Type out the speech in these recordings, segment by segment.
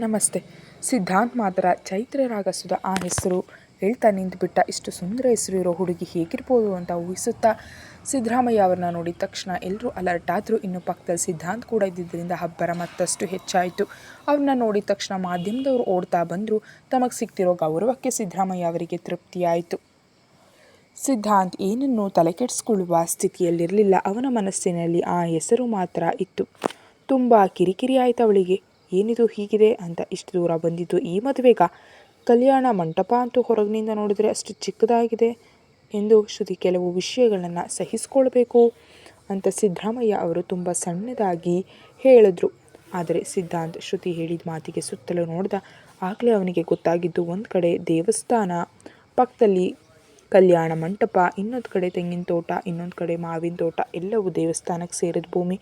ನಮಸ್ತೆ. ಸಿದ್ಧಾಂತ್ ಮಾತ್ರ ಚೈತ್ರ ರಾಗಸುದ ಆ ಹೆಸರು. ಹೇಳ್ತಾ ನಿಂತುಬಿಟ್ಟ ಇಷ್ಟು ಸುಂದರ ಹೆಸರು ಇರೋ ಹುಡುಗಿ ಹೇಗಿರ್ಬೋದು ಅಂತ ಊಹಿಸುತ್ತಾ ಸಿದ್ದರಾಮಯ್ಯ ಅವ್ರನ್ನ ನೋಡಿದ ತಕ್ಷಣ ಎಲ್ಲರೂ ಅಲರ್ಟ್ ಆದರೂ. ಇನ್ನು ಪಕ್ಕದಲ್ಲಿ ಸಿದ್ಧಾಂತ್ ಕೂಡ ಇದ್ದಿದ್ದರಿಂದ ಹಬ್ಬರ ಮತ್ತಷ್ಟು ಹೆಚ್ಚಾಯಿತು. ಅವ್ರನ್ನ ನೋಡಿದ ತಕ್ಷಣ ಮಾಧ್ಯಮದವರು ಓಡ್ತಾ ಬಂದರು. ತಮಗೆ ಸಿಗ್ತಿರೋ ಗೌರವಕ್ಕೆ ಸಿದ್ದರಾಮಯ್ಯ ಅವರಿಗೆ ತೃಪ್ತಿಯಾಯಿತು. ಸಿದ್ಧಾಂತ್ ಏನನ್ನೂ ತಲೆಕೆಡಿಸ್ಕೊಳ್ಳುವ ಸ್ಥಿತಿಯಲ್ಲಿರಲಿಲ್ಲ. ಅವನ ಮನಸ್ಸಿನಲ್ಲಿ ಆ ಹೆಸರು ಮಾತ್ರ ಇತ್ತು. ತುಂಬ ಕಿರಿಕಿರಿ ಆಯಿತು ಅವಳಿಗೆ. ಏನಿದು ಹೀಗಿದೆ ಅಂತ ಇಷ್ಟು ದೂರ ಬಂದಿದ್ದು ಈ ಮದುವೆಗ ಕಲ್ಯಾಣ ಮಂಟಪ ಅಂತೂ ಹೊರಗಿನಿಂದ ನೋಡಿದರೆ ಅಷ್ಟು ಚಿಕ್ಕದಾಗಿದೆ ಎಂದು ಶ್ರುತಿ ಕೆಲವು ವಿಷಯಗಳನ್ನು ಸಹಿಸಿಕೊಳ್ಬೇಕು ಅಂತ ಸಿದ್ದರಾಮಯ್ಯ ಅವರು ತುಂಬ ಸಣ್ಣದಾಗಿ ಹೇಳಿದ್ರು. ಆದರೆ ಸಿದ್ಧಾಂತ್ ಶ್ರುತಿ ಹೇಳಿದ ಮಾತಿಗೆ ಸುತ್ತಲೂ ನೋಡಿದ ಆಗಲೇ ಅವನಿಗೆ ಗೊತ್ತಾಗಿದ್ದು ಒಂದು ಕಡೆ ದೇವಸ್ಥಾನ, ಪಕ್ಕದಲ್ಲಿ ಕಲ್ಯಾಣ ಮಂಟಪ, ಇನ್ನೊಂದು ಕಡೆ ತೆಂಗಿನ ತೋಟ, ಇನ್ನೊಂದು ಕಡೆ ಮಾವಿನ ತೋಟ ಎಲ್ಲವೂ ದೇವಸ್ಥಾನಕ್ಕೆ ಸೇರಿದ ಭೂಮಿ.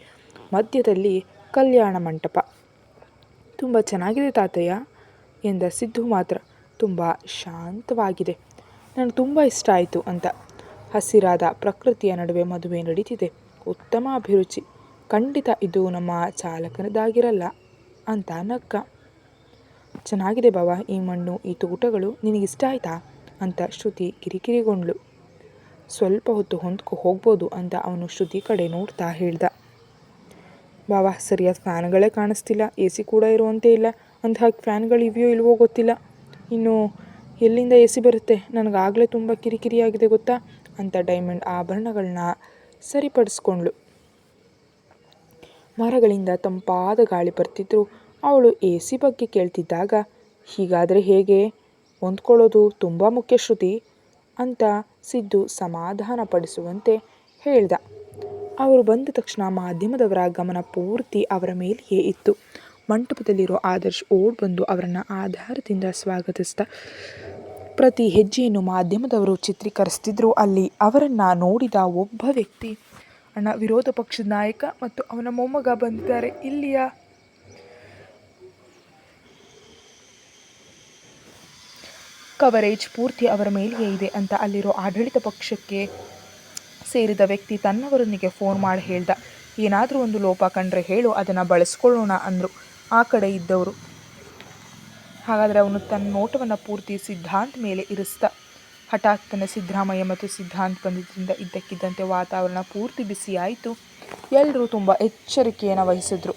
ಮಧ್ಯದಲ್ಲಿ ಕಲ್ಯಾಣ ಮಂಟಪ. ತುಂಬ ಚೆನ್ನಾಗಿದೆ ತಾತಯ್ಯ ಎಂದ ಸಿದ್ದು ಮಾತ್ರ. ತುಂಬ ಶಾಂತವಾಗಿದೆ. ನನಗೆ ತುಂಬ ಇಷ್ಟ ಆಯಿತು ಅಂತ. ಹಸಿರಾದ ಪ್ರಕೃತಿಯ ನಡುವೆ ಮದುವೆ ನಡೀತಿದೆ. ಉತ್ತಮ ಅಭಿರುಚಿ. ಖಂಡಿತ ಇದು ನಮ್ಮ ಚಾಲಕನದಾಗಿರಲ್ಲ ಅಂತ ನಕ್ಕ. ಚೆನ್ನಾಗಿದೆ ಬಾವ, ಈ ಮಣ್ಣು, ಈ ತೋಟಗಳು ನಿನಗಿಷ್ಟ ಆಯ್ತಾ? ಅಂತ ಶ್ರುತಿ ಕಿರಿಕಿರಿಗೊಂಡ್ಳು. ಸ್ವಲ್ಪ ಹೊತ್ತು ಹೊಂದ್ಕೊ ಹೋಗ್ಬೋದು ಅಂತ ಅವನು ಶ್ರುತಿ ಕಡೆ ನೋಡ್ತಾ ಹೇಳ್ದ. ಬಾವ ಸರಿಯಾದ ಫ್ಯಾನ್ಗಳೇ ಕಾಣಿಸ್ತಿಲ್ಲ ಎ ಸಿ ಕೂಡ ಇರುವಂತೆ ಇಲ್ಲ. ಅಂತಹ ಫ್ಯಾನ್ಗಳು ಇವೆಯೋ ಇಲ್ವೋ ಗೊತ್ತಿಲ್ಲ. ಇನ್ನು ಎಲ್ಲಿಂದ ಎ ಸಿ ಬರುತ್ತೆ? ನನಗಾಗಲೇ ತುಂಬ ಕಿರಿಕಿರಿಯಾಗಿದೆ ಗೊತ್ತಾ? ಅಂತ ಡೈಮಂಡ್ ಆಭರಣಗಳನ್ನ ಸರಿಪಡಿಸ್ಕೊಂಡ್ಳು. ಮರಗಳಿಂದ ತಂಪಾದ ಗಾಳಿ ಬರ್ತಿದ್ರು. ಅವಳು ಎ ಸಿ ಬಗ್ಗೆ ಕೇಳ್ತಿದ್ದಾಗ, ಹೀಗಾದರೆ ಹೇಗೆ? ಹೊಂದ್ಕೊಳ್ಳೋದು ತುಂಬ ಮುಖ್ಯ ಶ್ರುತಿ, ಅಂತ ಸಿದ್ದು ಸಮಾಧಾನಪಡಿಸುವಂತೆ ಹೇಳ್ದ. ಅವರು ಬಂದ ತಕ್ಷಣ ಮಾಧ್ಯಮದವರ ಗಮನ ಪೂರ್ತಿ ಅವರ ಮೇಲೆಯೇ ಇತ್ತು. ಮಂಟಪದಲ್ಲಿರೋ ಆದರ್ಶ್ ಓಡ್ ಬಂದು ಅವರನ್ನು ಆಧಾರದಿಂದ ಸ್ವಾಗತಿಸ್ತಾ, ಪ್ರತಿ ಹೆಜ್ಜೆಯನ್ನು ಮಾಧ್ಯಮದವರು ಚಿತ್ರೀಕರಿಸ್ತಿದ್ರು. ಅಲ್ಲಿ ಅವರನ್ನು ನೋಡಿದ ಒಬ್ಬ ವ್ಯಕ್ತಿ, ಅಣ್ಣ, ವಿರೋಧ ಪಕ್ಷದ ನಾಯಕ ಮತ್ತು ಅವನ ಮೊಮ್ಮಗ ಬಂದಿದ್ದಾರೆ, ಇಲ್ಲಿಯ? ಕವರೇಜ್ ಪೂರ್ತಿ ಅವರ ಮೇಲೆಯೇ ಇದೆ ಅಂತ ಅಲ್ಲಿರೋ ಆಡಳಿತ ಪಕ್ಷಕ್ಕೆ ಸೇರಿದ ವ್ಯಕ್ತಿ ತನ್ನವರೊಂದಿಗೆ ಫೋನ್ ಮಾಡಿ ಹೇಳ್ದ, ಏನಾದರೂ ಒಂದು ಲೋಪ ಕಂಡ್ರೆ ಹೇಳು, ಅದನ್ನು ಬಳಸ್ಕೊಳ್ಳೋಣ ಅಂದರು. ಆ ಕಡೆ ಇದ್ದವರು. ಹಾಗಾದರೆ ಅವನು ತನ್ನ ನೋಟವನ್ನು ಪೂರ್ತಿ ಸಿದ್ಧಾಂತ್ ಮೇಲೆ ಇರಿಸ್ದ. ತನ್ನ ಸಿದ್ದರಾಮಯ್ಯ ಮತ್ತು ಸಿದ್ಧಾಂತ್ ಬಂದಿದ್ದರಿಂದ ಇದ್ದಕ್ಕಿದ್ದಂತೆ ವಾತಾವರಣ ಪೂರ್ತಿ ಬಿಸಿಯಾಯಿತು. ಎಲ್ಲರೂ ತುಂಬ ಎಚ್ಚರಿಕೆಯನ್ನು ವಹಿಸಿದ್ರು.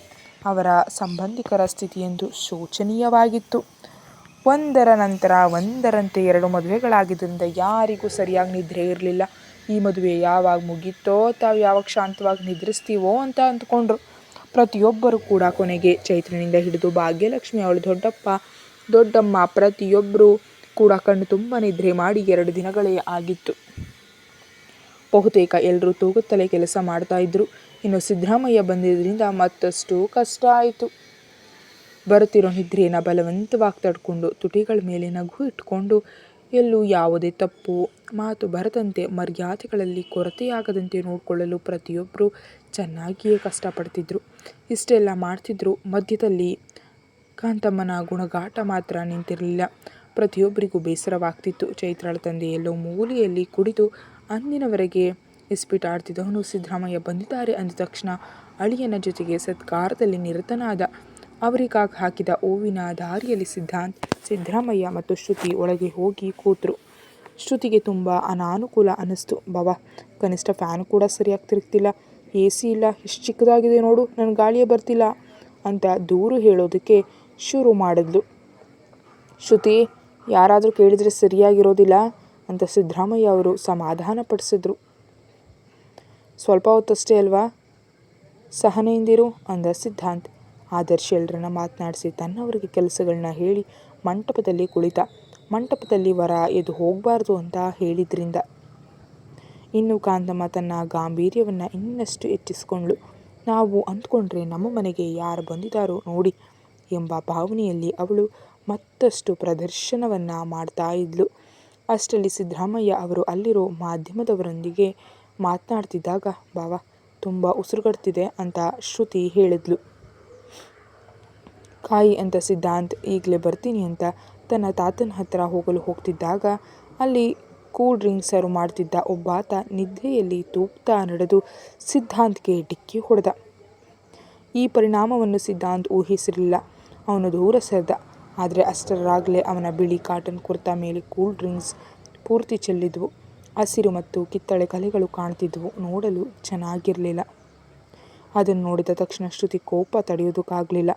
ಅವರ ಸಂಬಂಧಿಕರ ಸ್ಥಿತಿಯೆಂದು ಶೋಚನೀಯವಾಗಿತ್ತು. ಒಂದರ ನಂತರ ಒಂದರಂತೆ ಎರಡು ಮದುವೆಗಳಾಗಿದ್ದರಿಂದ ಯಾರಿಗೂ ಸರಿಯಾಗಿ ನಿದ್ರೆ ಇರಲಿಲ್ಲ. ಈ ಮದುವೆ ಯಾವಾಗ ಮುಗೀತೋ, ತಾವು ಯಾವಾಗ ಶಾಂತವಾಗಿ ನಿದ್ರಿಸ್ತೀವೋ ಅಂತ ಅಂದ್ಕೊಂಡ್ರು. ಪ್ರತಿಯೊಬ್ಬರು ಕೂಡ ಕೊನೆಗೆ ಚೈತ್ರನಿಂದ ಹಿಡಿದು ಭಾಗ್ಯಲಕ್ಷ್ಮಿ ಅವಳು ದೊಡ್ಡಪ್ಪ, ದೊಡ್ಡಮ್ಮ ಪ್ರತಿಯೊಬ್ಬರು ಕೂಡ ಕಣ್ಣು ತುಂಬ ನಿದ್ರೆ ಮಾಡಿ ಎರಡು ದಿನಗಳೇ ಆಗಿತ್ತು. ಬಹುತೇಕ ಎಲ್ಲರೂ ತೂಗುತ್ತಲೇ ಕೆಲಸ ಮಾಡ್ತಾ ಇದ್ರು. ಇನ್ನು ಸಿದ್ದರಾಮಯ್ಯ ಬಂದಿದ್ದರಿಂದ ಮತ್ತಷ್ಟು ಕಷ್ಟ ಆಯಿತು. ಬರುತ್ತಿರೋ ನಿದ್ರೆಯನ್ನು ಬಲವಂತವಾಗಿ ತಡ್ಕೊಂಡು ತುಟಿಗಳ ಮೇಲೆ ನಗು ಇಟ್ಕೊಂಡು ಎಲ್ಲೂ ಯಾವುದೇ ತಪ್ಪು ಮಾತು ಬರದಂತೆ ಮರ್ಯಾದೆಗಳಲ್ಲಿ ಕೊರತೆಯಾಗದಂತೆ ನೋಡಿಕೊಳ್ಳಲು ಪ್ರತಿಯೊಬ್ಬರು ಚೆನ್ನಾಗಿಯೇ ಕಷ್ಟಪಡ್ತಿದ್ರು. ಇಷ್ಟೆಲ್ಲ ಮಾಡ್ತಿದ್ರು ಮಧ್ಯದಲ್ಲಿ ಕಾಂತಮ್ಮನ ಗುಣಗಾಟ ಮಾತ್ರ ನಿಂತಿರಲಿಲ್ಲ. ಪ್ರತಿಯೊಬ್ಬರಿಗೂ ಬೇಸರವಾಗ್ತಿತ್ತು. ಚೈತ್ರಾಳ ತಂದೆ ಎಲ್ಲೋ ಮೂಲೆಯಲ್ಲಿ ಕುಡಿದು ಅಂದಿನವರೆಗೆ ಇಸ್ಪಿಟಾಡ್ತಿದ್ದವನು ಸಿದ್ದರಾಮಯ್ಯ ಬಂದಿದ್ದಾರೆ ಅಂದ ತಕ್ಷಣ ಅಳಿಯನ ಜೊತೆಗೆ ಸತ್ಕಾರದಲ್ಲಿ ನಿರತನಾದ ಅವರಿಗಾಗಿ ಹಾಕಿದ ಹೂವಿನ ದಾರಿಯಲ್ಲಿ ಸಿದ್ಧಾಂತ್, ಸಿದ್ದರಾಮಯ್ಯ ಮತ್ತು ಶ್ರುತಿ ಒಳಗೆ ಹೋಗಿ ಕೂತರು. ಶ್ರುತಿಗೆ ತುಂಬ ಅನಾನುಕೂಲ ಅನ್ನಿಸ್ತು. ಬಾಬಾ, ಕನಿಷ್ಠ ಫ್ಯಾನ್ ಕೂಡ ಸರಿಯಾಗಿ ತಿರುಗ್ತಿಲ್ಲ ಎ ಸಿ ಇಲ್ಲ. ಎಷ್ಟು ಚಿಕ್ಕದಾಗಿದೆ ನೋಡು. ನನ್ನ ಗಾಳಿಯೇ ಬರ್ತಿಲ್ಲ ಅಂತ ದೂರು ಹೇಳೋದಕ್ಕೆ ಶುರು ಮಾಡಿದ್ಲು. ಶ್ರುತಿ, ಯಾರಾದರೂ ಕೇಳಿದರೆ ಸರಿಯಾಗಿರೋದಿಲ್ಲ ಅಂತ ಸಿದ್ದರಾಮಯ್ಯ ಅವರು ಸಮಾಧಾನ ಪಡಿಸಿದ್ರು. ಸ್ವಲ್ಪ ಹೊತ್ತಷ್ಟೇ ಅಲ್ವಾ? ಸಹನೆಯಿಂದಿರು ಅಂದ ಸಿದ್ಧಾಂತ್. ಆದರ್ಶ್ ಎಲ್ಲರನ್ನ ಮಾತನಾಡಿಸಿ ತನ್ನವರಿಗೆ ಕೆಲಸಗಳನ್ನ ಹೇಳಿ ಮಂಟಪದಲ್ಲಿ ಕುಳಿತ. ಮಂಟಪದಲ್ಲಿ ವರ ಎದ್ದು ಹೋಗಬಾರ್ದು ಅಂತ ಹೇಳಿದ್ರಿಂದ. ಇನ್ನು ಕಾಂತಮ್ಮ ತನ್ನ ಗಾಂಭೀರ್ಯವನ್ನು ಇನ್ನಷ್ಟು ಹೆಚ್ಚಿಸಿಕೊಂಡ್ಳು. ನಾವು ಅಂದ್ಕೊಂಡ್ರೆ ನಮ್ಮ ಮನೆಗೆ ಯಾರು ಬಂದಿದ್ದಾರೋ ನೋಡಿ ಎಂಬ ಭಾವನೆಯಲ್ಲಿ ಅವಳು ಮತ್ತಷ್ಟು ಪ್ರದರ್ಶನವನ್ನು ಮಾಡ್ತಾ ಇದ್ಲು. ಅಷ್ಟರಲ್ಲಿ ಸಿದ್ದರಾಮಯ್ಯ ಅವರು ಅಲ್ಲಿರೋ ಮಾಧ್ಯಮದವರೊಂದಿಗೆ ಮಾತನಾಡ್ತಿದ್ದಾಗ, ಬಾವ, ತುಂಬ ಉಸಿರುಗಡ್ತಿದೆ ಅಂತ ಶ್ರುತಿ ಹೇಳಿದ್ಲು. ಕಾಯಿ ಅಂತ ಸಿದ್ಧಾಂತ್ ಈಗಲೇ ಬರ್ತೀನಿ ಅಂತ ತನ್ನ ತಾತನ ಹತ್ತಿರ ಹೋಗಲು ಹೋಗ್ತಿದ್ದಾಗ ಅಲ್ಲಿ ಕೂಲ್ ಡ್ರಿಂಕ್ ಸರ್ವ್ ಮಾಡ್ತಿದ್ದ ಒಬ್ಬಾತ ನಿದ್ರೆಯಲ್ಲಿ ತೂಗ್ತಾ ನಡೆದು ಸಿದ್ಧಾಂತ್ಗೆ ಡಿಕ್ಕಿ ಹೊಡೆದ. ಈ ಪರಿಣಾಮವನ್ನು ಸಿದ್ಧಾಂತ್ ಊಹಿಸಿರಲಿಲ್ಲ. ಅವನು ದೂರ ಸರಿದ. ಆದರೆ ಅಷ್ಟರಾಗಲೇ ಅವನ ಬಿಳಿ ಕಾಟನ್ ಕುರ್ತಾ ಮೇಲೆ ಕೂಲ್ ಡ್ರಿಂಕ್ಸ್ ಪೂರ್ತಿ ಚೆಲ್ಲಿದ್ವು. ಹಸಿರು ಮತ್ತು ಕಿತ್ತಳೆ ಕಲೆಗಳು ಕಾಣ್ತಿದ್ವು. ನೋಡಲು ಚೆನ್ನಾಗಿರಲಿಲ್ಲ. ಅದನ್ನು ನೋಡಿದ ತಕ್ಷಣ ಶ್ರುತಿ ಕೋಪ ತಡೆಯೋದಕ್ಕಾಗಲಿಲ್ಲ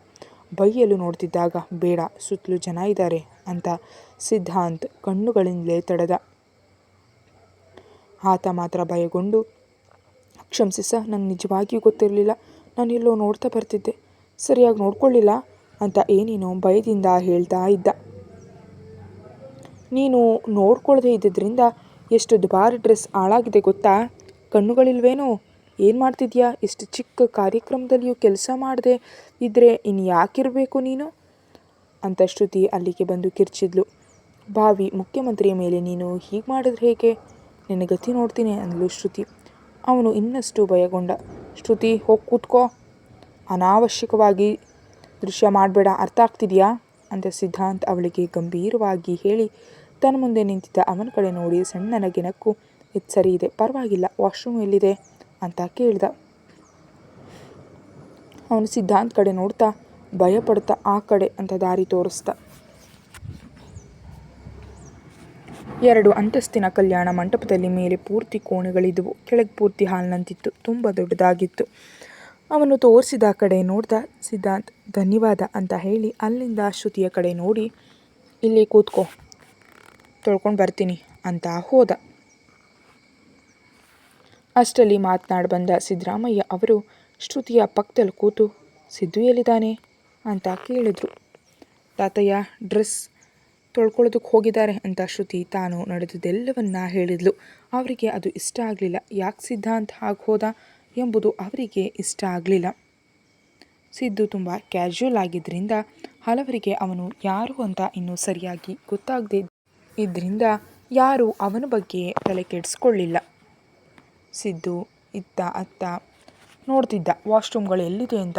ಬೈಯಲು ನೋಡ್ತಿದ್ದಾಗ, ಬೇಡ, ಸುತ್ತಲೂ ಜನ ಇದ್ದಾರೆ ಅಂತ ಸಿದ್ಧಾಂತ್ ಕಣ್ಣುಗಳಿಂದಲೇ ತಡೆದ. ಆತ ಮಾತ್ರ ಭಯಗೊಂಡು ಕ್ಷಮಿಸಿ ಸರ್ ನಂಗೆ ನಿಜವಾಗಿಯೂ ಗೊತ್ತಿರಲಿಲ್ಲ. ನಾನು ಎಲ್ಲೋ ನೋಡ್ತಾ ಬರ್ತಿದ್ದೆ. ಸರಿಯಾಗಿ ನೋಡ್ಕೊಳ್ಳಿಲ್ಲ ಅಂತ ಏನೇನೋ ಭಯದಿಂದ ಹೇಳ್ತಾ ಇದ್ದ. ನೀನು ನೋಡ್ಕೊಳ್ಳದೆ ಇದ್ದಿದ್ದರಿಂದ ಎಷ್ಟು ದುಬಾರಿ ಡ್ರೆಸ್ ಹಾಳಾಗಿದೆ ಗೊತ್ತಾ? ಕಣ್ಣುಗಳಿಲ್ವೇನೋ? ಏನು ಮಾಡ್ತಿದ್ಯಾ? ಇಷ್ಟು ಚಿಕ್ಕ ಕಾರ್ಯಕ್ರಮದಲ್ಲಿಯೂ ಕೆಲಸ ಮಾಡದೆ ಇದ್ದರೆ ಇನ್ನು ಯಾಕಿರಬೇಕು ನೀನು? ಅಂತ ಶ್ರುತಿ ಅಲ್ಲಿಗೆ ಬಂದು ಕಿರ್ಚಿದ್ಲು. ಭಾವಿ ಮುಖ್ಯಮಂತ್ರಿಯ ಮೇಲೆ ನೀನು ಹೀಗೆ ಮಾಡಿದ್ರೆ ಹೇಗೆ? ನಿನ್ನ ಗತಿ ನೋಡ್ತೀನಿ ಅಂದಳು ಶ್ರುತಿ. ಅವನು ಇನ್ನಷ್ಟು ಭಯಗೊಂಡ. ಶ್ರುತಿ, ಹೋಗಿ ಕೂತ್ಕೋ. ಅನಾವಶ್ಯಕವಾಗಿ ದೃಶ್ಯ ಮಾಡಬೇಡ. ಅರ್ಥ ಆಗ್ತಿದೆಯಾ? ಅಂತ ಸಿದ್ಧಾಂತ್ ಅವಳಿಗೆ ಗಂಭೀರವಾಗಿ ಹೇಳಿ ತನ್ನ ಮುಂದೆ ನಿಂತಿದ್ದ ಅವನ ಕಡೆ ನೋಡಿ ಸಣ್ಣ ನಗಿನಕ್ಕೂ ಸರಿ ಇದೆ. ಪರವಾಗಿಲ್ಲ. ವಾಶ್ರೂಮ್ ಎಲ್ಲಿದೆ? ಅಂತ ಕೇಳ್ದ. ಅವನು ಸಿದ್ಧಾಂತ್ ಕಡೆ ನೋಡ್ತಾ ಭಯಪಡ್ತಾ ಆ ಕಡೆ ಅಂತ ದಾರಿ ತೋರಿಸ್ತ ಎರಡು ಅಂತಸ್ತಿನ ಕಲ್ಯಾಣ ಮಂಟಪದಲ್ಲಿ ಮೇಲೆ ಪೂರ್ತಿ ಕೋಣೆಗಳಿದ್ದವು ಕೆಳಗೆ ಪೂರ್ತಿ ಹಾಲ್ನಂತಿತ್ತು. ತುಂಬ ದೊಡ್ಡದಾಗಿತ್ತು. ಅವನು ತೋರಿಸಿದ ಕಡೆ ನೋಡ್ದ, ಸಿದ್ಧಾಂತ್, ಧನ್ಯವಾದ ಅಂತ ಹೇಳಿ ಅಲ್ಲಿಂದ ಶ್ರುತಿಯ ಕಡೆ ನೋಡಿ, ಇಲ್ಲಿ ಕೂತ್ಕೋ, ತೊಳ್ಕೊಂಡು ಬರ್ತೀನಿ ಅಂತ ಹೋದ. ಅಷ್ಟರಲ್ಲಿ ಮಾತನಾಡಿ ಬಂದ ಸಿದ್ದರಾಮಯ್ಯ ಅವರು, ಶ್ರುತಿಯ ಪಕ್ಕದಲ್ಲಿ ಕೂತು ಸಿದ್ದು ಎಲ್ಲಿದ್ದಾನೆ? ಅಂತ ಕೇಳಿದರು. ತಾತಯ್ಯ, ಡ್ರೆಸ್ ತೊಳ್ಕೊಳ್ಳೋದಕ್ಕೆ ಹೋಗಿದ್ದಾರೆ, ಅಂತ ಶ್ರುತಿ ತಾನು ನಡೆದುದೆಲ್ಲವನ್ನ ಹೇಳಿದ್ಲು. ಅವರಿಗೆ ಅದು ಇಷ್ಟ ಆಗಲಿಲ್ಲ. ಯಾಕೆ ಸಿದ್ಧಾಂತ ಹಾಗೆ ಹೋದ ಎಂಬುದು ಅವರಿಗೆ ಇಷ್ಟ ಆಗಲಿಲ್ಲ. ಸಿದ್ದು ತುಂಬ ಕ್ಯಾಶುವಲ್ ಆಗಿದ್ದರಿಂದ ಹಲವರಿಗೆ ಅವನು ಯಾರು ಅಂತ ಇನ್ನೂ ಸರಿಯಾಗಿ ಗೊತ್ತಾಗದೆ ಇದ್ದರಿಂದ ಯಾರೂ ಅವನ ಬಗ್ಗೆ ತಲೆ ಕೆಡಿಸ್ಕೊಳ್ಳಿಲ್ಲ. ಸಿದ್ದು, ಇತ್ತ, ಅತ್ತ ನೋಡ್ತಿದ್ದ ವಾಶ್ರೂಮ್ಗಳು ಎಲ್ಲಿದೆ ಅಂತ.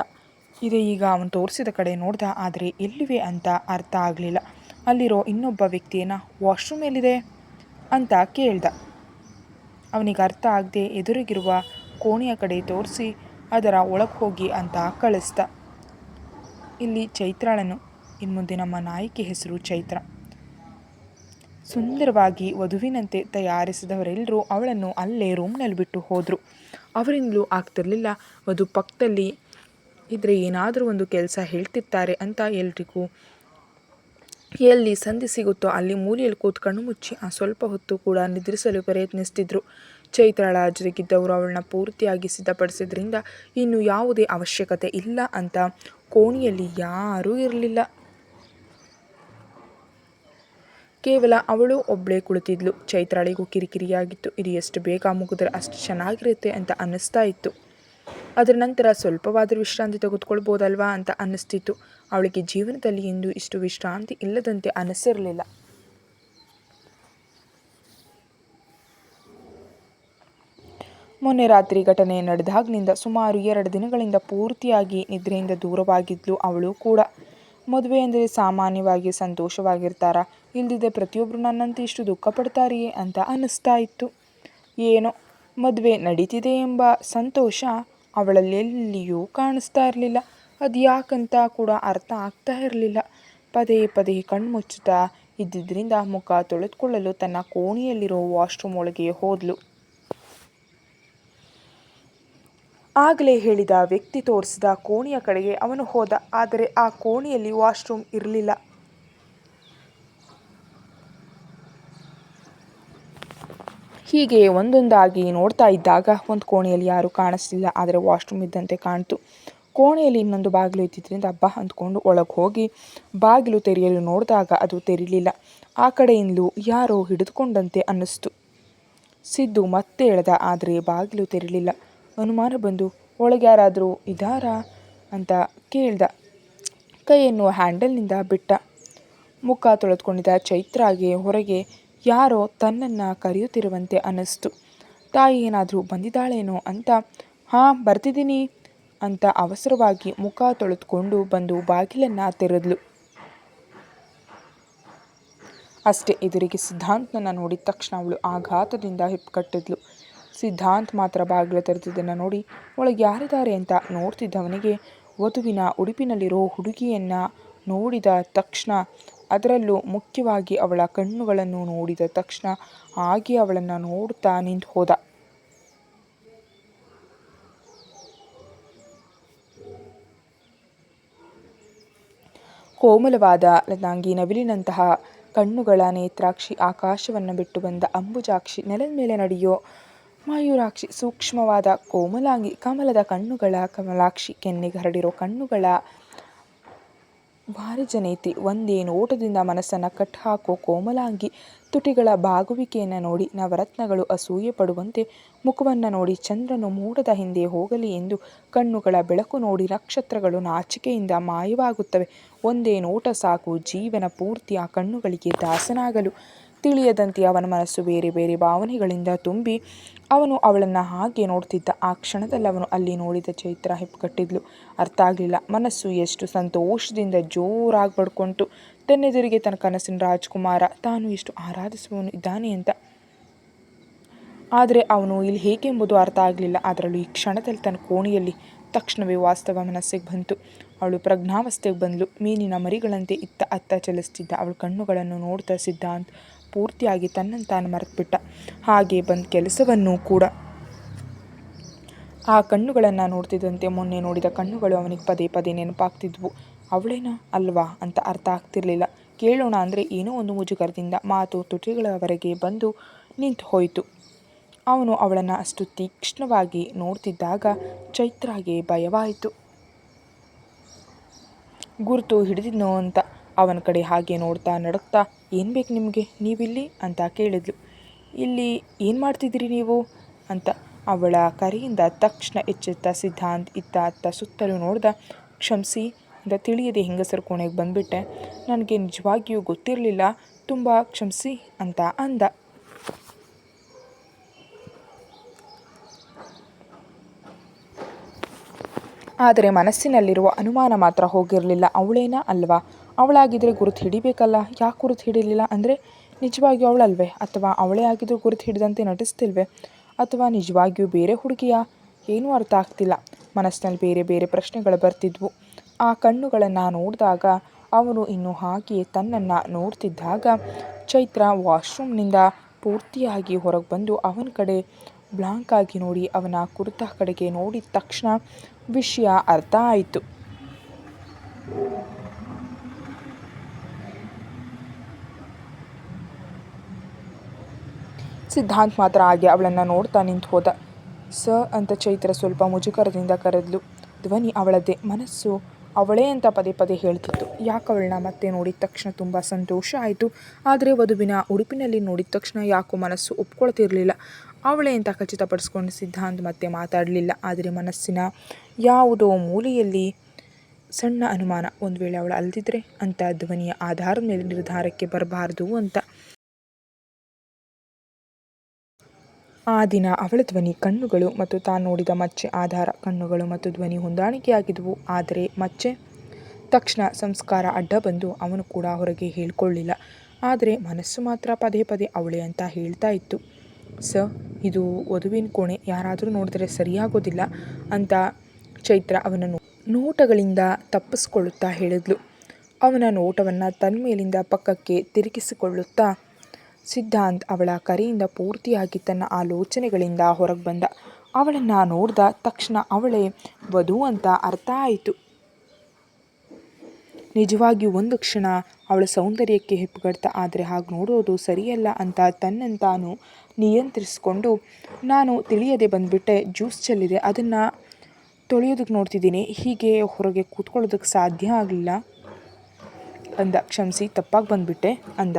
ಇದೆ ಈಗ ಅವನು ತೋರಿಸಿದ ಕಡೆ ನೋಡ್ದ, ಆದರೆ ಎಲ್ಲಿವೆ ಅಂತ ಅರ್ಥ ಆಗಲಿಲ್ಲ. ಅಲ್ಲಿರೋ ಇನ್ನೊಬ್ಬ ವ್ಯಕ್ತಿಯನ್ನು ವಾಶ್ರೂಮ್ ಎಲ್ಲಿದೆ ಅಂತ ಕೇಳ್ದ. ಅವನಿಗೆ ಅರ್ಥ ಆಗದೆ ಎದುರಿಗಿರುವ ಕೋಣೆಯ ಕಡೆ ತೋರಿಸಿ ಅದರ ಒಳಗೆ ಹೋಗಿ ಅಂತ ಕಳಿಸ್ದ. ಇಲ್ಲಿ ಚೈತ್ರಾಳನು ಇನ್ನು ಮುಂದೆ ನಮ್ಮ ನಾಯಕಿ ಹೆಸರು ಚೈತ್ರ. ಸುಂದರವಾಗಿ ವಧುವಿನಂತೆ ತಯಾರಿಸಿದವರೆಲ್ಲರೂ ಅವಳನ್ನು ಅಲ್ಲೇ ರೂಮ್ನಲ್ಲಿ ಬಿಟ್ಟು ಹೋದರು. ಅವರಿಂದಲೂ ಆಗ್ತಿರಲಿಲ್ಲ. ವಧು ಪಕ್ಕದಲ್ಲಿ ಇದ್ರೆ ಏನಾದರೂ ಒಂದು ಕೆಲಸ ಹೇಳ್ತಿರ್ತಾರೆ ಅಂತ ಎಲ್ರಿಗೂ ಎಲ್ಲಿ ಸಂಧಿ ಸಿಗುತ್ತೋ ಅಲ್ಲಿ ಮೂಲೆಯಲ್ಲಿ ಕೂತ್ಕೊಂಡು ಮುಚ್ಚಿ ಆ ಸ್ವಲ್ಪ ಹೊತ್ತು ಕೂಡ ನಿದ್ರಿಸಲು ಪ್ರಯತ್ನಿಸ್ತಿದ್ರು. ಚೈತ್ರಳಾಜರಿಗಿದ್ದವರು ಅವಳನ್ನ ಪೂರ್ತಿಯಾಗಿ ಸಿದ್ಧಪಡಿಸಿದ್ರಿಂದ ಇನ್ನು ಯಾವುದೇ ಅವಶ್ಯಕತೆ ಇಲ್ಲ ಅಂತ ಕೋಣಿಯಲ್ಲಿ ಯಾರೂ ಇರಲಿಲ್ಲ. ಕೇವಲ ಅವಳು ಒಬ್ಬಳೇ ಕುಳಿತಿದ್ಲು. ಚೈತ್ರಾಳಿಗೂ ಕಿರಿಕಿರಿಯಾಗಿತ್ತು. ಇದು ಎಷ್ಟು ಬೇಗ ಮುಗಿದ್ರೆ ಅಷ್ಟು ಚೆನ್ನಾಗಿರುತ್ತೆ ಅಂತ ಅನ್ನಿಸ್ತಾ ಇತ್ತು. ಅದರ ನಂತರ ಸ್ವಲ್ಪವಾದರೂ ವಿಶ್ರಾಂತಿ ತೆಗೆದುಕೊಳ್ಬೋದಲ್ವಾ ಅಂತ ಅನ್ನಿಸ್ತಿತ್ತು. ಅವಳಿಗೆ ಜೀವನದಲ್ಲಿ ಇಂದು ಇಷ್ಟು ವಿಶ್ರಾಂತಿ ಇಲ್ಲದಂತೆ ಅನಿಸಿರಲಿಲ್ಲ ಮೊನ್ನೆ ರಾತ್ರಿ ಘಟನೆ ನಡೆದಾಗಿನಿಂದ ಸುಮಾರು ಎರಡು ದಿನಗಳಿಂದ ಪೂರ್ತಿಯಾಗಿ ನಿದ್ರೆಯಿಂದ ದೂರವಾಗಿದ್ಲು ಅವಳು ಕೂಡ. ಮದುವೆ ಅಂದರೆ ಸಾಮಾನ್ಯವಾಗಿ ಸಂತೋಷವಾಗಿರ್ತಾರ. ಇಲ್ದಿದ್ದೆ ಪ್ರತಿಯೊಬ್ಬರು ನನ್ನಂತೂ ಇಷ್ಟು ದುಃಖ ಪಡ್ತಾರೆಯೇ ಅಂತ ಅನ್ನಿಸ್ತಾ ಇತ್ತು. ಏನೋ ಮದುವೆ ನಡೀತಿದೆ ಎಂಬ ಸಂತೋಷ ಅವಳಲ್ಲೆಲ್ಲಿಯೂ ಕಾಣಿಸ್ತಾ ಇರಲಿಲ್ಲ. ಅದು ಯಾಕಂತ ಕೂಡ ಅರ್ಥ ಆಗ್ತಾ ಇರಲಿಲ್ಲ. ಪದೇ ಪದೇ ಕಣ್ಣು ಮುಚ್ಚುತ್ತಾ ಇದ್ದಿದ್ದರಿಂದ ಮುಖ ತೊಳೆದುಕೊಳ್ಳಲು ತನ್ನ ಕೋಣೆಯಲ್ಲಿರೋ ವಾಶ್ರೂಮ್ ಒಳಗೆ ಹೋದ್ಲು. ಆಗಲೇ ಹೇಳಿದ ವ್ಯಕ್ತಿ ತೋರಿಸಿದ ಕೋಣೆಯ ಕಡೆಗೆ ಅವನು ಹೋದ, ಆದರೆ ಆ ಕೋಣೆಯಲ್ಲಿ ವಾಶ್ರೂಮ್ ಇರಲಿಲ್ಲ. ಹೀಗೆ ಒಂದೊಂದಾಗಿ ನೋಡ್ತಾ ಇದ್ದಾಗ ಒಂದು ಕೋಣೆಯಲ್ಲಿ ಯಾರೂ ಕಾಣಿಸ್ಲಿಲ್ಲ, ಆದರೆ ವಾಶ್ರೂಮ್ ಇದ್ದಂತೆ ಕಾಣ್ತು. ಕೋಣೆಯಲ್ಲಿ ಇನ್ನೊಂದು ಬಾಗಿಲು ಇದ್ದಿದ್ದರಿಂದ ಹಬ್ಬ ಅಂದ್ಕೊಂಡು ಒಳಗೆ ಹೋಗಿ ಬಾಗಿಲು ತೆರೆಯಲು ನೋಡಿದಾಗ ಅದು ತೆರೀಲಿಲ್ಲ ಆ ಕಡೆಯಿಂದಲೂ ಯಾರೋ ಹಿಡಿದುಕೊಂಡಂತೆ ಅನ್ನಿಸ್ತು. ಸಿದ್ದು ಮತ್ತೆ ಎಳೆದ, ಆದರೆ ಬಾಗಿಲು ತೆರಲಿಲ್ಲ ಅನುಮಾನ ಬಂದು ಒಳಗೆ ಯಾರಾದರೂ ಇದ್ದಾರಾ ಅಂತ ಕೇಳ್ದ. ಕೈಯನ್ನು ಹ್ಯಾಂಡಲ್ನಿಂದ ಬಿಟ್ಟ. ಮುಖ ತೊಳೆದುಕೊಂಡಿದ್ದ ಚೈತ್ರಾಗೆ ಹೊರಗೆ ಯಾರೋ ತನ್ನನ್ನು ಕರೆಯುತ್ತಿರುವಂತೆ ಅನ್ನಿಸ್ತು. ತಾಯಿ ಏನಾದರೂ ಬಂದಿದ್ದಾಳೇನೋ ಅಂತ, ಹಾಂ, ಬರ್ತಿದ್ದೀನಿ ಅಂತ ಅವಸರವಾಗಿ ಮುಖ ತೊಳೆದುಕೊಂಡು ಬಂದು ಬಾಗಿಲನ್ನು ತೆರೆದ್ಲು. ಅಷ್ಟೇ ಎದುರಿಗೆ ಸಿದ್ಧಾಂತನ ನೋಡಿದ ತಕ್ಷಣ ಅವಳು ಆಘಾತದಿಂದ ಹಿಪ್ಕಟ್ಟಿದ್ಲು. ಸಿದ್ಧಾಂತ್ ಮಾತ್ರ ಬಾಗಿಲು ತೆರೆದಿದ್ದನ್ನು ನೋಡಿ ಒಳಗೆ ಯಾರಿದ್ದಾರೆ ಅಂತ ನೋಡ್ತಿದ್ದವನಿಗೆ ವಧುವಿನ ಉಡುಪಿನಲ್ಲಿರೋ ಹುಡುಗಿಯನ್ನು ನೋಡಿದ ತಕ್ಷಣ ಅದರಲ್ಲೂ ಮುಖ್ಯವಾಗಿ ಅವಳ ಕಣ್ಣುಗಳನ್ನು ನೋಡಿದ ತಕ್ಷಣ ಹಾಗೆ ಅವಳನ್ನು ನೋಡ್ತಾ ನಿಂತು ಹೋದ. ಕೋಮಲವಾದ ಲತಾಂಗಿ ನವಿಲಿನಂತಹ ಕಣ್ಣುಗಳ ನೇತ್ರಾಕ್ಷಿ ಆಕಾಶವನ್ನು ಬಿಟ್ಟು ಬಂದ ಅಂಬುಜಾಕ್ಷಿ ನೆಲದ ಮೇಲೆ ನಡೆಯೋ ಮಯೂರಾಕ್ಷಿ ಸೂಕ್ಷ್ಮವಾದ ಕೋಮಲಾಂಗಿ ಕಮಲದ ಕಣ್ಣುಗಳ, ಕಮಲಾಕ್ಷಿ ಕೆನ್ನೆಗೆ ಹರಡಿರೋ ಕಣ್ಣುಗಳ ಭಾರಿ ಜನೈತಿ ಒಂದೇ ನೋಟದಿಂದ ಮನಸ್ಸನ್ನು ಕಟ್ಟಾಕೋ ಕೋಮಲಾಂಗಿ ತುಟಿಗಳ ಬಾಗುವಿಕೆಯನ್ನು ನೋಡಿ ನವರತ್ನಗಳು ಅಸೂಯೆ ಪಡುವಂತೆ ಮುಖವನ್ನು ನೋಡಿ ಚಂದ್ರನು ಮೂಡದ ಹಿಂದೆ ಹೋಗಲಿ ಎಂದು ಕಣ್ಣುಗಳ ಬೆಳಕು ನೋಡಿ ನಕ್ಷತ್ರಗಳು ನಾಚಿಕೆಯಿಂದ ಮಾಯವಾಗುತ್ತವೆ. ಒಂದೇ ನೋಟ ಸಾಕು ಜೀವನ ಪೂರ್ತಿ ಆ ಕಣ್ಣುಗಳಿಗೆ ದಾಸನಾಗಲು. ತಿಳಿಯದಂತೆ ಅವನ ಮನಸ್ಸು ಬೇರೆ ಬೇರೆ ಭಾವನೆಗಳಿಂದ ತುಂಬಿ ಅವನು ಅವಳನ್ನು ಹಾಗೆ ನೋಡ್ತಿದ್ದ ಆ ಕ್ಷಣದಲ್ಲಿ ಅವನು ಅಲ್ಲಿ ನೋಡಿದ ಚೈತ್ರ ಹೆಪ್ಪುಗಟ್ಟಿದ್ಲು ಅರ್ಥ ಆಗಲಿಲ್ಲ. ಮನಸ್ಸು ಎಷ್ಟು ಸಂತೋಷದಿಂದ ಜೋರಾಗಿ ಪಡ್ಕೊಂಡು ತನ್ನೆದುರಿಗೆ ತನ್ನ ಕನಸಿನ ರಾಜ್ಕುಮಾರ, ತಾನು ಎಷ್ಟು ಆರಾಧಿಸುವವನು ಇದ್ದಾನೆ ಅಂತ. ಆದರೆ ಅವನು ಇಲ್ಲಿ ಹೇಗೆಂಬುದು ಅರ್ಥ ಆಗಲಿಲ್ಲ. ಅದರಲ್ಲೂ ಈ ಕ್ಷಣದಲ್ಲಿ ತನ್ನ ಕೋಣೆಯಲ್ಲಿ ತಕ್ಷಣವೇ ವಾಸ್ತವ ಮನಸ್ಸಿಗೆ ಬಂತು. ಅವಳು ಪ್ರಜ್ಞಾವಸ್ಥೆಗೆ ಬಂದಳು ಮೀನಿನ ಮರಿಗಳಂತೆ ಇತ್ತ ಅತ್ತ ಚಲಿಸ್ತಿದ್ದ. ಅವಳ ಕಣ್ಣುಗಳನ್ನು ನೋಡ್ತಾ ಸಿದ್ಧಾಂತ್ ಪೂರ್ತಿಯಾಗಿ ತನ್ನನ್ನು ತಾನು ಮರೆತುಬಿಟ್ಟ. ಹಾಗೆ ಬಂದ ಕೆಲಸವನ್ನು ಕೂಡ. ಆ ಕಣ್ಣುಗಳನ್ನು ನೋಡ್ತಿದ್ದಂತೆ ಮೊನ್ನೆ ನೋಡಿದ ಕಣ್ಣುಗಳು ಅವನಿಗೆ ಪದೇ ಪದೇ ನೆನಪಾಗ್ತಿದ್ವು. ಅವಳೇನಾ ಅಲ್ವಾ ಅಂತ ಅರ್ಥ ಆಗ್ತಿರಲಿಲ್ಲ. ಕೇಳೋಣ ಅಂದರೆ ಏನೋ ಒಂದು ಮುಜುಗರದಿಂದ ಮಾತು ತುಟಿಗಳವರೆಗೆ ಬಂದು ನಿಂತು ಹೋಯಿತು. ಅವನು ಅವಳನ್ನು ಅಷ್ಟು ತೀಕ್ಷ್ಣವಾಗಿ ನೋಡ್ತಿದ್ದಾಗ ಚೈತ್ರಾಗೆ ಭಯವಾಯಿತು. ಗುರುತು ಹಿಡಿದಿದ್ನೋ ಅಂತ. ಅವನ ಕಡೆ ಹಾಗೆ ನೋಡ್ತಾ ನಡುಕ್ತಾ, ಏನು ಬೇಕು ನಿಮಗೆ? ನೀವಿಲ್ಲಿ? ಅಂತ ಕೇಳಿದ್ಲು. ಇಲ್ಲಿ ಏನು ಮಾಡ್ತಿದ್ದೀರಿ ನೀವು? ಅಂತ ಅವಳ ಕರೆಯಿಂದ ತಕ್ಷಣ ಎಚ್ಚೆತ್ತ ಸಿದ್ಧಾಂತ್ ಇತ್ತ ಅತ್ತ ಸುತ್ತಲೂ ನೋಡ್ದ, ಕ್ಷಮಿಸಿ ಅಂತ ತಿಳಿಯದೆ ಹೆಂಗಸರು ಕೋಣೆಗೆ ಬಂದುಬಿಟ್ಟೆ. ನನಗೆ ನಿಜವಾಗಿಯೂ ಗೊತ್ತಿರಲಿಲ್ಲ. ತುಂಬ ಕ್ಷಮಿಸಿ, ಅಂತ ಅಂದ. ಆದರೆ ಮನಸ್ಸಿನಲ್ಲಿರುವ ಅನುಮಾನ ಮಾತ್ರ ಹೋಗಿರಲಿಲ್ಲ. ಅವಳೇನಾ ಅಲ್ವಾ? ಅವಳಾಗಿದ್ದರೆ ಗುರುತು ಹಿಡಿಬೇಕಲ್ಲ, ಯಾಕೆ ಗುರುತು ಹಿಡಿಲಿಲ್ಲ ಅಂದರೆ ನಿಜವಾಗಿಯೂ ಅವಳಲ್ವೇ? ಅಥವಾ ಅವಳೇ ಆಗಿದ್ದರೂ ಗುರುತು ಹಿಡಿದಂತೆ ನಟಿಸ್ತಿಲ್ವೇ? ಅಥವಾ ನಿಜವಾಗಿಯೂ ಬೇರೆ ಹುಡುಗಿಯ? ಏನೂ ಅರ್ಥ ಆಗ್ತಿಲ್ಲ. ಮನಸ್ಸಿನಲ್ಲಿ ಬೇರೆ ಬೇರೆ ಪ್ರಶ್ನೆಗಳು ಬರ್ತಿದ್ವು. ಆ ಕಣ್ಣುಗಳನ್ನು ನೋಡಿದಾಗ ಅವನು ಇನ್ನು ಹಾಗೆಯೇ ತನ್ನನ್ನು ನೋಡ್ತಿದ್ದಾಗ ಚೈತ್ರ ವಾಶ್ರೂಮ್ನಿಂದ ಪೂರ್ತಿಯಾಗಿ ಹೊರಗೆ ಬಂದು ಅವನ ಕಡೆ ಬ್ಲಾಂಕ್ ಆಗಿ ನೋಡಿ ಅವನ ಕುರ್ತಾ ಕಡೆಗೆ ನೋಡಿದ ತಕ್ಷಣ ವಿಷಯ ಅರ್ಥ ಆಯಿತು. ಸಿದ್ಧಾಂತ್ ಮಾತ್ರ ಹಾಗೆ ಅವಳನ್ನು ನೋಡ್ತಾ ನಿಂತು ಹೋದ. ಸ ಅಂತ ಚೈತ್ರ ಸ್ವಲ್ಪ ಮುಜುಗರದಿಂದ ಕರೆದ್ಲು. ಧ್ವನಿ ಅವಳದೇ ಮನಸ್ಸು ಅವಳೇ ಅಂತ ಪದೇ ಪದೇ ಹೇಳ್ತಿತ್ತು. ಯಾಕೆ ಅವಳನ್ನ ಮತ್ತೆ ನೋಡಿದ ತಕ್ಷಣ ತುಂಬ ಸಂತೋಷ ಆಯಿತು? ಆದರೆ ವಧುವಿನ ಉಡುಪಿನಲ್ಲಿ ನೋಡಿದ ತಕ್ಷಣ ಯಾಕೋ ಮನಸ್ಸು ಒಪ್ಕೊಳ್ತಿರಲಿಲ್ಲ. ಅವಳೇ ಅಂತ ಖಚಿತಪಡಿಸ್ಕೊಂಡು ಸಿದ್ಧಾಂತ್ ಮತ್ತೆ ಮಾತಾಡಲಿಲ್ಲ. ಆದರೆ ಮನಸ್ಸಿನ ಯಾವುದೋ ಮೂಲೆಯಲ್ಲಿ ಸಣ್ಣ ಅನುಮಾನ, ಒಂದು ವೇಳೆ ಅವಳು ಅಲ್ದಿದ್ರೆ ಅಂತ ಧ್ವನಿಯ ಆಧಾರದ ಮೇಲೆ ನಿರ್ಧಾರಕ್ಕೆ ಬರಬಾರ್ದು ಅಂತ. ಆ ದಿನ ಅವಳ ಧ್ವನಿ ಕಣ್ಣುಗಳು ಮತ್ತು ತಾನು ನೋಡಿದ ಮಚ್ಚೆ ಆಧಾರ ಕಣ್ಣುಗಳು ಮತ್ತು ಧ್ವನಿ ಹೊಂದಾಣಿಕೆಯಾಗಿದ್ದವು ಆದರೆ ಮಚ್ಚೆ ತಕ್ಷಣ ಸಂಸ್ಕಾರ ಅಡ್ಡ ಬಂದು ಅವನು ಕೂಡ ಹೊರಗೆ ಹೇಳ್ಕೊಳ್ಳಿಲ್ಲ. ಆದರೆ ಮನಸ್ಸು ಮಾತ್ರ ಪದೇ ಪದೇ ಅವಳೇ ಅಂತ ಹೇಳ್ತಾ ಇತ್ತು. ಸ ಇದು ವಧುವಿನ ಕೋಣೆ. ಯಾರಾದರೂ ನೋಡಿದರೆ ಸರಿಯಾಗೋದಿಲ್ಲ ಅಂತ ಚೈತ್ರ ಅವನನ್ನು ನೋಟಗಳಿಂದ ತಪ್ಪಿಸ್ಕೊಳ್ಳುತ್ತಾ ಹೇಳಿದ್ಲು. ಅವನ ನೋಟವನ್ನು ತನ್ನ ಮೇಲಿಂದ ಪಕ್ಕಕ್ಕೆ ತಿರುಗಿಸಿಕೊಳ್ಳುತ್ತಾ ಸಿದ್ಧಾಂತ್ ಅವಳ ಕರೆಯಿಂದ ಪೂರ್ತಿಯಾಗಿ ತನ್ನ ಆಲೋಚನೆಗಳಿಂದ ಹೊರಗೆ ಬಂದ ಅವಳನ್ನು ನೋಡಿದ ತಕ್ಷಣ ಅವಳೇ, ವಧು ಅಂತ ಅರ್ಥ ಆಯಿತು. ನಿಜವಾಗಿ ಒಂದು ಕ್ಷಣ ಅವಳ ಸೌಂದರ್ಯಕ್ಕೆ ಹೆಪ್ಪುಗಡ್ತ, ಆದರೆ ಹಾಗೆ ನೋಡೋದು ಸರಿಯಲ್ಲ ಅಂತ ತನ್ನಂತಾನು ನಿಯಂತ್ರಿಸಿಕೊಂಡು, ನಾನು ತಿಳಿಯದೆ ಬಂದುಬಿಟ್ಟೆ, ಜ್ಯೂಸ್ ಚೆಲ್ಲಿದೆ, ಅದನ್ನು ತೊಳೆಯೋದಕ್ಕೆ ನೋಡ್ತಿದ್ದೀನಿ, ಹೀಗೆ ಹೊರಗೆ ಕೂತ್ಕೊಳ್ಳೋದಕ್ಕೆ ಸಾಧ್ಯ ಆಗಲಿಲ್ಲ? ಅಂದ. ಕ್ಷಮಿಸಿ, ತಪ್ಪಾಗಿ ಬಂದುಬಿಟ್ಟೆ, ಅಂದ.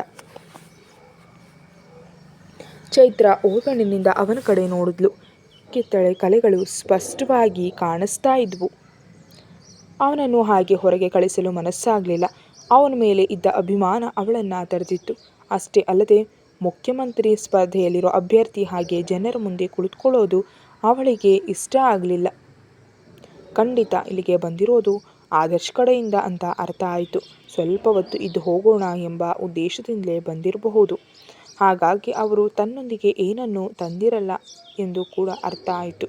ಚೈತ್ರ ಓಗಣ್ಣಿನಿಂದ ಅವನ ಕಡೆ ನೋಡಿದ್ಲು. ಕಿತ್ತಳೆ ಕಲೆಗಳು ಸ್ಪಷ್ಟವಾಗಿ ಕಾಣಿಸ್ತಾ ಇದ್ವು. ಅವನನ್ನು ಹಾಗೆ ಹೊರಗೆ ಕಳಿಸಲು ಮನಸ್ಸಾಗಲಿಲ್ಲ. ಅವನ ಮೇಲೆ ಇದ್ದ ಅಭಿಮಾನ ಅವಳನ್ನು ತಡೆದಿತ್ತು ಅಷ್ಟೇ ಅಲ್ಲದೆ, ಮುಖ್ಯಮಂತ್ರಿ ಸ್ಪರ್ಧೆಯಲ್ಲಿರೋ ಅಭ್ಯರ್ಥಿ ಹಾಗೆ ಜನರ ಮುಂದೆ ಕುಳಿತುಕೊಳ್ಳೋದು ಅವಳಿಗೆ ಇಷ್ಟ ಆಗಲಿಲ್ಲ. ಖಂಡಿತ ಇಲ್ಲಿಗೆ ಬಂದಿರೋದು ಆದರ್ಶ್ ಕಡೆಯಿಂದ ಅಂತ ಅರ್ಥ ಆಯಿತು. ಸ್ವಲ್ಪ ಹೊತ್ತು ಇದ್ದು ಹೋಗೋಣ ಎಂಬ ಉದ್ದೇಶದಿಂದಲೇ ಬಂದಿರಬಹುದು. ಹಾಗಾಗಿ ಅವರು ತನ್ನೊಂದಿಗೆ ಏನನ್ನೂ ತಂದಿರಲ್ಲ ಎಂದು ಕೂಡ ಅರ್ಥ ಆಯಿತು.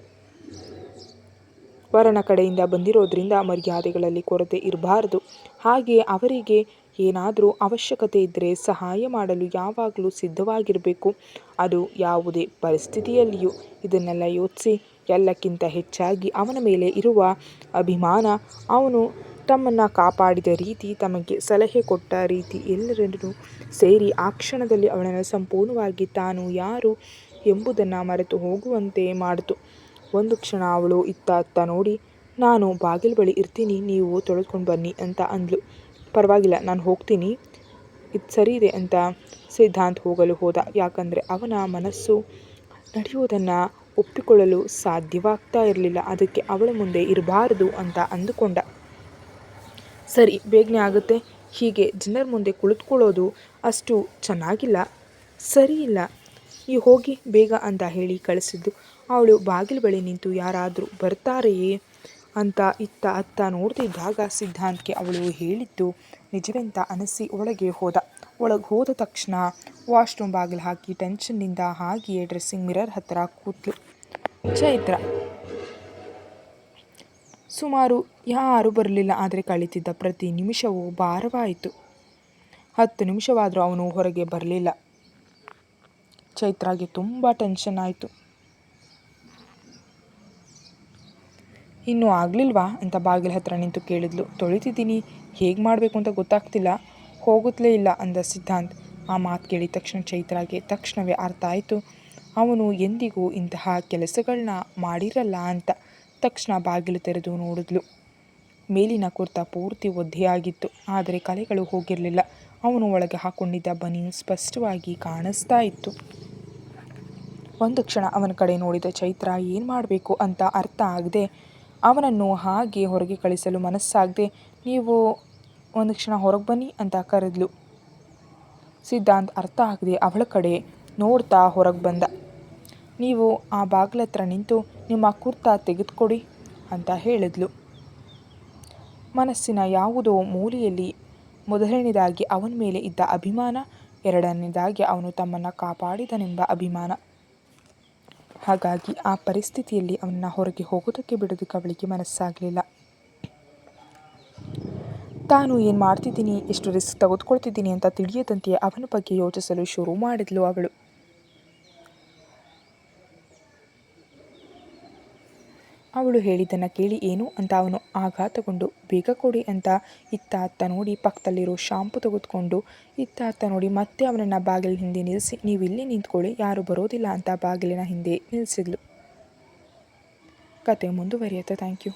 ವರನ ಕಡೆಯಿಂದ ಬಂದಿರೋದ್ರಿಂದ ಮರ್ಯಾದೆಗಳಲ್ಲಿ ಕೊರತೆ ಇರಬಾರದು. ಹಾಗೆ ಅವರಿಗೆ ಏನಾದರೂ ಅವಶ್ಯಕತೆ ಇದ್ದರೆ ಸಹಾಯ ಮಾಡಲು ಯಾವಾಗಲೂ ಸಿದ್ಧವಾಗಿರಬೇಕು. ಅದು ಯಾವುದೇ ಪರಿಸ್ಥಿತಿಯಲ್ಲಿಯೂ ಇದನ್ನೆಲ್ಲ ಯೋಚಿಸಿ ಎಲ್ಲಕ್ಕಿಂತ ಹೆಚ್ಚಾಗಿ ಅವನ ಮೇಲೆ ಇರುವ ಅಭಿಮಾನ ಅವನು ತಮ್ಮನ್ನು ಕಾಪಾಡಿದ ರೀತಿ ತಮಗೆ ಸಲಹೆ ಕೊಟ್ಟ ರೀತಿ ಎಲ್ಲರನ್ನು ಸೇರಿ ಆ ಕ್ಷಣದಲ್ಲಿ ಅವಳನ್ನು ಸಂಪೂರ್ಣವಾಗಿ ತಾನು ಯಾರು ಎಂಬುದನ್ನು ಮರೆತು ಹೋಗುವಂತೆ ಮಾಡಿತು. ಒಂದು ಕ್ಷಣ ಅವಳು ಇತ್ತ ಅತ್ತ ನೋಡಿ, ನಾನು ಬಾಗಿಲು ಬಳಿ ಇರ್ತೀನಿ, ನೀವು ತೊಳೆದುಕೊಂಡು ಬನ್ನಿ ಅಂತ ಅಂದ್ಲು. ಪರವಾಗಿಲ್ಲ, ನಾನು ಹೋಗ್ತೀನಿ. ಇದು ಸರಿ ಇದೆ ಅಂತ ಸಿದ್ಧಾಂತ್ ಹೋಗಲು ಹೋದ. ಯಾಕಂದರೆ ಅವನ ಮನಸ್ಸು ನಡೆಯುವುದನ್ನು ಒಪ್ಪಿಕೊಳ್ಳಲು ಸಾಧ್ಯವಾಗ್ತಾ ಇರಲಿಲ್ಲ. ಅದಕ್ಕೆ ಅವಳ ಮುಂದೆ ಇರಬಾರದು ಅಂತ ಅಂದುಕೊಂಡ. ಸರಿ, ಬೇಗನೆ ಆಗುತ್ತೆ. ಹೀಗೆ ಜನರ ಮುಂದೆ ಕುಳಿತುಕೊಳ್ಳೋದು ಅಷ್ಟು ಚೆನ್ನಾಗಿಲ್ಲ. ಸರಿ ಇಲ್ಲ. ಈ ಹೋಗಿ ಬೇಗ ಅಂತ ಹೇಳಿ ಕಳಿಸಿದ್ದು. ಅವಳು ಬಾಗಿಲು ಬಳಿ ನಿಂತು ಯಾರಾದರೂ ಬರ್ತಾರೆಯೇ ಅಂತ ಇತ್ತ ಅತ್ತ ನೋಡ್ತಿದ್ದಾಗ ಸಿದ್ಧಾಂತ್ಗೆ ಅವಳು ಹೇಳಿದ್ದು, ನಿಜವೆಂತ? ಅನಿಸಿ ಒಳಗೆ ಹೋದ. ಒಳಗೆ ಹೋದ ತಕ್ಷಣ ವಾಶ್ರೂಮ್ ಬಾಗಿಲು ಹಾಕಿ ಟೆನ್ಷನ್ನಿಂದ ಹಾಗೆಯೇ ಡ್ರೆಸ್ಸಿಂಗ್ ಮಿರರ್ ಹತ್ತಿರ ಕೂತ್ಲು. ಚೈತ್ರ ಸುಮಾರು ಯಾರೂ ಬರಲಿಲ್ಲ, ಆದರೆ ಕಳೀತಿದ್ದ ಪ್ರತಿ ನಿಮಿಷವೂ ಭಾರವಾಯಿತು. ಹತ್ತು ನಿಮಿಷವಾದರೂ ಅವನು ಹೊರಗೆ ಬರಲಿಲ್ಲ. ಚೈತ್ರಾಗೆ ತುಂಬ ಟೆನ್ಷನ್ ಆಯಿತು. ಇನ್ನೂ ಆಗಲಿಲ್ವಾ? ಅಂತ ಬಾಗಿಲ ಹತ್ರ ನಿಂತು ಕೇಳಿದ್ಲು. ತೊಳಿತಿದ್ದೀನಿ. ಹೇಗೆ ಮಾಡಬೇಕು ಅಂತ ಗೊತ್ತಾಗ್ತಿಲ್ಲ. ಹೋಗುತ್ತಲೇ ಇಲ್ಲ, ಅಂದ ಸಿದ್ಧಾಂತ್. ಆ ಮಾತು ಕೇಳಿದ ತಕ್ಷಣ ಚೈತ್ರಾಗೆ ತಕ್ಷಣವೇ ಅರ್ಥ ಆಯಿತು. ಅವನು ಎಂದಿಗೂ ಇಂತಹ ಕೆಲಸಗಳನ್ನ ಮಾಡಿರಲ್ಲ, ಅಂತ. ತಕ್ಷಣ ಬಾಗಿಲು ತೆರೆದು ನೋಡಿದ್ಲು. ಮೇಲಿನ ಕುರ್ತಾ ಪೂರ್ತಿ ಒದ್ದೆಯಾಗಿತ್ತು. ಆದರೆ ಕಲೆಗಳು ಹೋಗಿರಲಿಲ್ಲ. ಅವನು ಒಳಗೆ ಹಾಕೊಂಡಿದ್ದ ಬನೀನ್ ಸ್ಪಷ್ಟವಾಗಿ ಕಾಣಿಸ್ತಾ ಇತ್ತು. ಒಂದು ಕ್ಷಣ ಅವನ ಕಡೆ ನೋಡಿದ ಚೈತ್ರ, ಏನು ಮಾಡಬೇಕು ಅಂತ ಅರ್ಥ ಆಗದೆ, ಅವನನ್ನು ಹಾಗೆ ಹೊರಗೆ ಕಳಿಸಲು ಮನಸ್ಸಾಗದೆ, ನೀವು ಒಂದು ಕ್ಷಣ ಹೊರಗೆ ಬನ್ನಿ ಅಂತ ಕರೆದ್ಲು. ಸಿದ್ಧಾಂತ್, ಅರ್ಥ ಆಗದೆ, ಅವಳ ಕಡೆ ನೋಡ್ತಾ ಹೊರಗೆ ಬಂದ. ನೀವು ಆ ಬಾಗಿಲತ್ರ ನಿಂತು ನಿಮ್ಮ ಕುರ್ತಾ ತೆಗೆದುಕೊಡಿ ಅಂತ ಹೇಳಿದ್ಲು. ಮನಸ್ಸಿನ ಯಾವುದೋ ಮೂಲೆಯಲ್ಲಿ ಮೊದಲನೇದಾಗಿ ಅವನ ಮೇಲೆ ಇದ್ದ ಅಭಿಮಾನ ಎರಡನೇದಾಗಿ ಅವನು ತಮ್ಮನ್ನು ಕಾಪಾಡಿದನೆಂಬ ಅಭಿಮಾನ. ಹಾಗಾಗಿ ಆ ಪರಿಸ್ಥಿತಿಯಲ್ಲಿ ಅವನ್ನ ಹೊರಗೆ ಹೋಗೋದಕ್ಕೆ ಬಿಡೋದಕ್ಕೆ ಅವಳಿಗೆ ಮನಸ್ಸಾಗಲಿಲ್ಲ. ತಾನು ಏನು ಮಾಡ್ತಿದ್ದೀನಿ, ಎಷ್ಟು ರಿಸ್ಕ್ ತೆಗೆದುಕೊಳ್ತಿದ್ದೀನಿ ಅಂತ ತಿಳಿಯದಂತೆಯೇ ಅವನ ಬಗ್ಗೆ ಯೋಚಿಸಲು ಶುರು ಮಾಡಿದ್ಲು ಅವಳು. ಅವಳು ಹೇಳಿದ್ದನ್ನು ಕೇಳಿ ಏನು ಅಂತ ಅವನು ಆಘಾತಗೊಂಡು ಬೇಗ ಕೊಡಿ ಅಂತ ಇತ್ತ ಅತ್ತ ನೋಡಿ ಪಕ್ಕದಲ್ಲಿರೋ ಶಾಂಪು ತೆಗೆದುಕೊಂಡು ಇತ್ತ ಅತ್ತ ನೋಡಿ ಮತ್ತೆ ಅವನನ್ನು ಬಾಗಿಲಿನ ಹಿಂದೆ ನಿಲ್ಲಿಸಿ, ನೀವು ಇಲ್ಲಿ ನಿಂತ್ಕೊಳ್ಳಿ, ಯಾರು ಬರೋದಿಲ್ಲ ಅಂತ ಬಾಗಿಲಿನ ಹಿಂದೆ ನಿಲ್ಲಿಸಿದ್ಲು ಕತೆ ಮುಂದುವರಿಯುತ್ತೆ. Thank you.